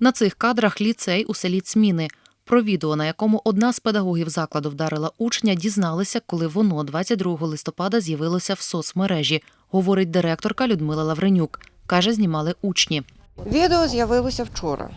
На цих кадрах ліцей у селі Цміни. Про відео, на якому одна з педагогів закладу вдарила учня, дізналися, коли воно 22 листопада з'явилося в соцмережі, говорить директорка Людмила Лавренюк. Каже, знімали учні. Відео з'явилося вчора.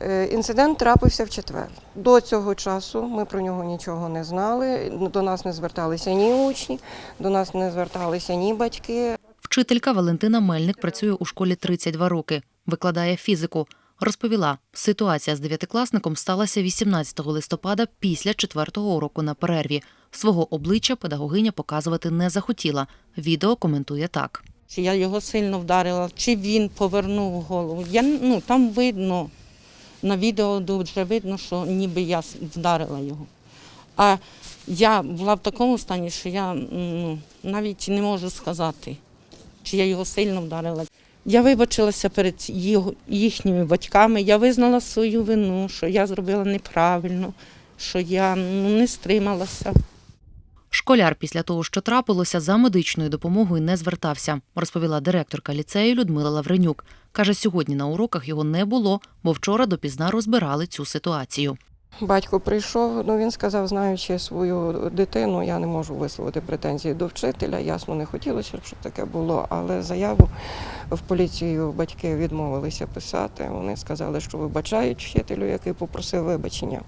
Е, Інцидент трапився в четвер. До цього часу ми про нього нічого не знали. До нас не зверталися ні учні, до нас не зверталися ні батьки. Вчителька Валентина Мельник працює у школі 32 роки, викладає фізику. Розповіла, ситуація з дев'ятикласником сталася 18 листопада після четвертого уроку на перерві. Свого обличчя педагогиня показувати не захотіла. Відео коментує так. Чи я його сильно вдарила, чи він повернув голову. Я, ну, там видно, на відео дуже видно, що ніби я вдарила його. А я була в такому стані, що я ну, навіть не можу сказати, чи я його сильно вдарила. Я вибачилася перед їхніми батьками, я визнала свою вину, що я зробила неправильно, що я ну, не стрималася. Школяр після того, що трапилося, за медичною допомогою не звертався, розповіла директорка ліцею Людмила Лавренюк. Каже, сьогодні на уроках його не було, бо вчора допізна розбирали цю ситуацію. Батько прийшов, ну він сказав, знаючи свою дитину, я не можу висловити претензії до вчителя. Ясно, не хотілося, щоб таке було, але заяву в поліцію батьки відмовилися писати. Вони сказали, що вибачають вчителю, який попросив вибачення.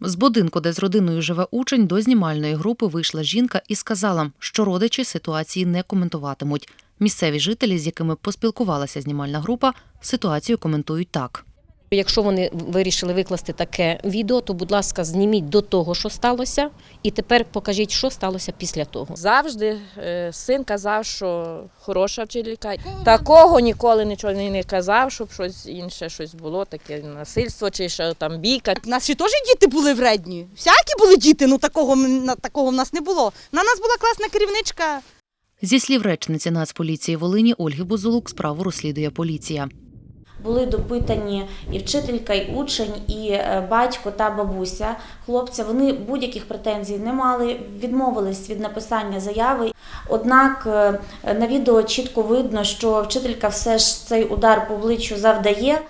З будинку, де з родиною живе учень, до знімальної групи вийшла жінка і сказала, що родичі ситуації не коментуватимуть. Місцеві жителі, з якими поспілкувалася знімальна група, ситуацію коментують так. Якщо вони вирішили викласти таке відео, то, будь ласка, зніміть до того, що сталося, і тепер покажіть, що сталося після того. Завжди е, син казав, що хороша вчителька. Такого ніколи нічого не не казав, щоб щось інше щось було, таке насильство чи що там бійка. У нас ще теж діти були вредні. Всякі були діти, ну такого, такого в нас не було. На нас була класна керівничка. Зі слів речниці Нацполіції Волині Ольги Бузулук справу розслідує поліція. Були допитані і вчителька, і учень, і е, батько та бабуся хлопця. Вони будь-яких претензій не мали, відмовились від написання заяви. Однак е, на відео чітко видно, що вчителька все ж цей удар по обличчю завдає.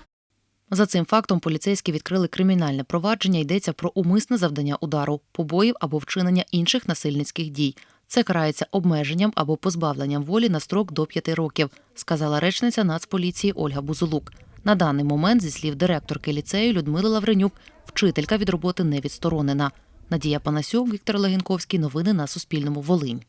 За цим фактом поліцейські відкрили кримінальне провадження. Йдеться про умисне завдання удару, побоїв або вчинення інших насильницьких дій. Це карається обмеженням або позбавленням волі на строк до п'яти років, сказала речниця Нацполіції Ольга Бузулук. На даний момент, зі слів директорки ліцею Людмили Лавренюк, вчителька від роботи не відсторонена. Надія Панасюк, Віктор Легенковський. Новини на Суспільному. Волинь.